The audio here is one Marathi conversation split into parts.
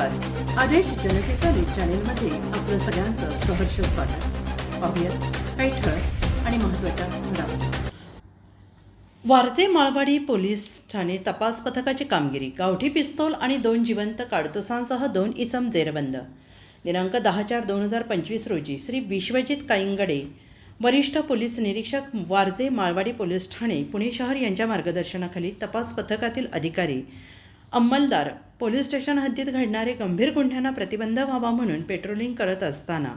आदेश जनतेचा न्यूज चॅनेलमध्ये आपलं सगळ्यांचं सहर्ष स्वागत. पाहूयात काही ठळक आणि महत्त्वाच्या घडामोडी. वारजे माळवाडी पोलीस ठाणे तपास पथकाची कामगिरी गावठी पिस्तोल आणि दोन जिवंत काडतुसांसह दोन इसम जेरबंद. दिनांक दहा चार दोन हजार पंचवीस रोजी श्री विश्वजित कायंगडे वरिष्ठ पोलीस निरीक्षक वारजे माळवाडी पोलीस ठाणे पुणे शहर यांच्या मार्गदर्शनाखाली तपास पथकातील अधिकारी अंमलदार पोलीस स्टेशन हद्दीत घडणारे गंभीर गुन्ह्यांना प्रतिबंध व्हावा म्हणून पेट्रोलिंग करत असताना.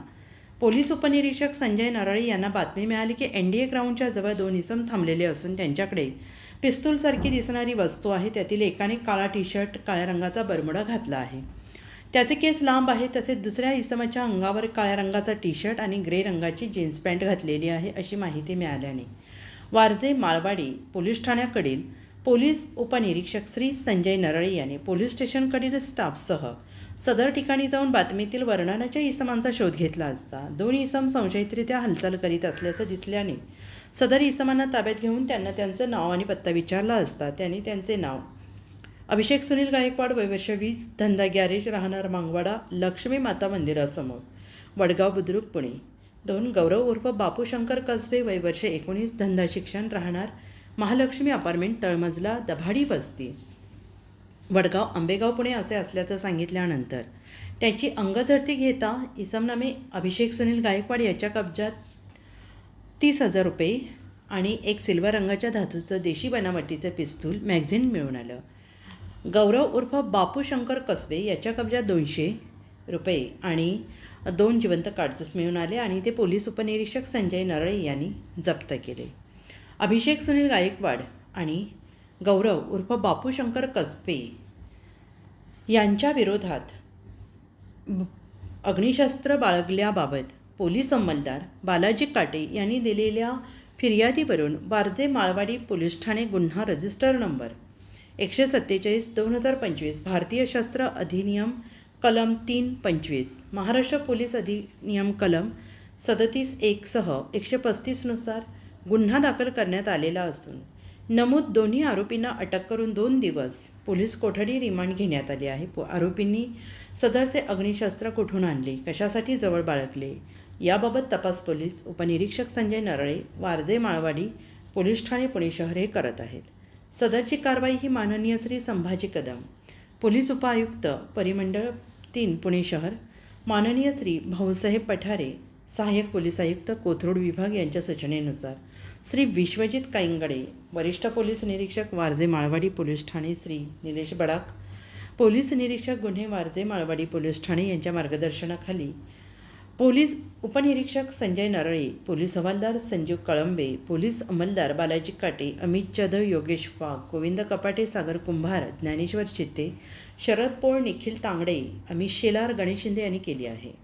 पोलीस उपनिरीक्षक संजय नरळी यांना बातमी मिळाली की एन डी ए ग्राउंडच्या जवळ दोन इसम थांबलेले असून त्यांच्याकडे पिस्तूलसारखी दिसणारी वस्तू आहे त्यातील एकाने काळा टी शर्ट काळ्या रंगाचा बरमुडा घातला आहे. त्याचे केस लांब आहे तसेच दुसऱ्या इसमाच्या अंगावर काळ्या रंगाचा टी शर्ट आणि ग्रे रंगाची जीन्स पॅन्ट घातलेली आहे अशी माहिती मिळाल्याने. वारजे माळवाडी पोलीस ठाण्याकडील पोलीस उपनिरीक्षक श्री संजय नरळे यांनी पोलीस स्टेशनकडील स्टाफसह सदर ठिकाणी जाऊन बातमीतील वर्णनाच्या इसमांचा शोध घेतला असता दोन इसम संशयितरित्या हालचाल करीत असल्याचं दिसल्याने सदर इसमांना ताब्यात घेऊन त्यांना त्यांचं नाव आणि पत्ता विचारला असता त्यांनी त्यांचे नाव अभिषेक सुनील गायकवाड वैवर्ष वीस धंदा गॅरेज राहणार मांगवाडा लक्ष्मी माता मंदिरासमोर वडगाव बुद्रुक पुणे. दोन गौरव उर्फ बापू शंकर कसबे वैवर्ष एकोणीस धंदा शिक्षण राहणार महालक्ष्मी अपार्टमेंट तळमजला दभाडी वस्ती. वडगाव आंबेगाव पुणे असे असल्याचं सांगितल्यानंतर त्याची अंगझडती घेता इसमनामे अभिषेक सुनील गायकवाड याच्या कब्जात तीस हजार रुपये आणि एक सिल्वर रंगाच्या धातूचं देशी बनावटीचं पिस्तूल मॅगझिन मिळून आलं. गौरव उर्फ बापू शंकर कसबे याच्या कब्जात दोनशे रुपये आणि दोन जिवंत काडतूस मिळून आले आणि ते पोलीस उपनिरीक्षक संजय नरळे यांनी जप्त केले. अभिषेक सुनील गायकवाड आणि गौरव उर्फ बापू शंकर कसबे यांच्या विरोधात अग्निशस्त्र बाळगल्याबाबत पोलीस अंमलदार बालाजी काटे यांनी दिलेल्या फिर्यादीवरून वारजे माळवाडी पोलीस ठाणे गुन्हा रजिस्टर नंबर एकशे सत्तेचाळीस दोन हजार पंचवीस भारतीय शस्त्र अधिनियम कलम तीन पंचवीस महाराष्ट्र पोलीस अधिनियम कलम सदतीस एकसह एकशे पस्तीसनुसार गुन्हा दाखल करण्यात आलेला असून नमूद दोन्ही आरोपींना अटक करून दोन दिवस पोलीस कोठडी रिमांड घेण्यात आली आहे. पो- आरोपींनी सदरचे अग्निशस्त्र कुठून आणले कशासाठी जवळ बाळगले याबाबत तपास पोलीस उपनिरीक्षक संजय नरळे वारजे माळवाडी पोलीस ठाणे पुणे शहर हे करत आहेत. सदरची कारवाई ही माननीय श्री संभाजी कदम पोलीस उपायुक्त परिमंडळ तीन पुणे शहर माननीय श्री भाऊसाहेब पठारे सहाय्यक पोलीस आयुक्त कोथरूड विभाग यांच्या सूचनेनुसार श्री विश्वजित कायंगडे वरिष्ठ पोलीस निरीक्षक वारजे माळवाडी पोलीस ठाणे श्री निलेश बडाक पोलीस निरीक्षक गुन्हे वारजे माळवाडी पोलीस ठाणे यांच्या मार्गदर्शनाखाली पोलीस उपनिरीक्षक संजय नरळे पोलीस हवालदार संजीव कळंबे पोलीस अंमलदार बालाजी काटे अमित जाधव योगेश वाघ गोविंद कपाटे सागर कुंभार ज्ञानेश्वर चित्ते शरद पोळ निखिल तांगडे अमित शेलार गणेश शिंदे यांनी केली आहे.